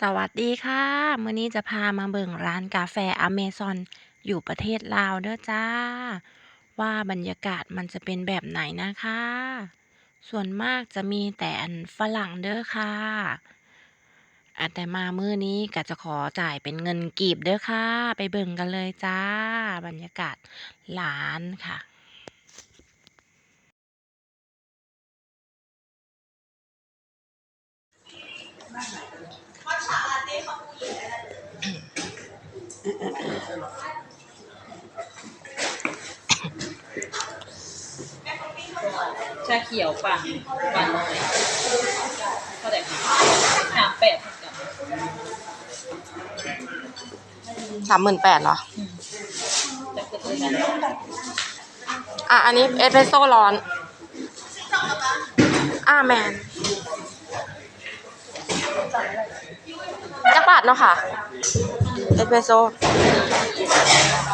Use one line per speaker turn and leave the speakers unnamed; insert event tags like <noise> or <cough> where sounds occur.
สวัสดีค่ะ มื้อนี้จะพามาเบิ่งร้านกาแฟอเมซอน อยู่ประเทศลาวเด้อจ้า ว่าบรรยากาศมันจะเป็นแบบไหนนะคะ ส่วนมากจะมีแต่อันฝรั่งเด้อค่ะอะแต่มามื้อนี้ก็จะขอจ่ายเป็นเงินกีบเด้อค่ะ ไปเบิ่งกันเลยจ้า บรรยากาศร้านค่ะ
ชาเขียวปั่นปั่นน้อยเท่าไหร่คะสามแปดเท่ากัน
สามหมื่นแปดเหรอ
จะเกิดอะไรกัน
อะ อันนี้เอสเปรสโซ่ร้อน อ่าแมนจักบาทเนาะค่ะ เอสเปรสโซ่ Yeah. <laughs>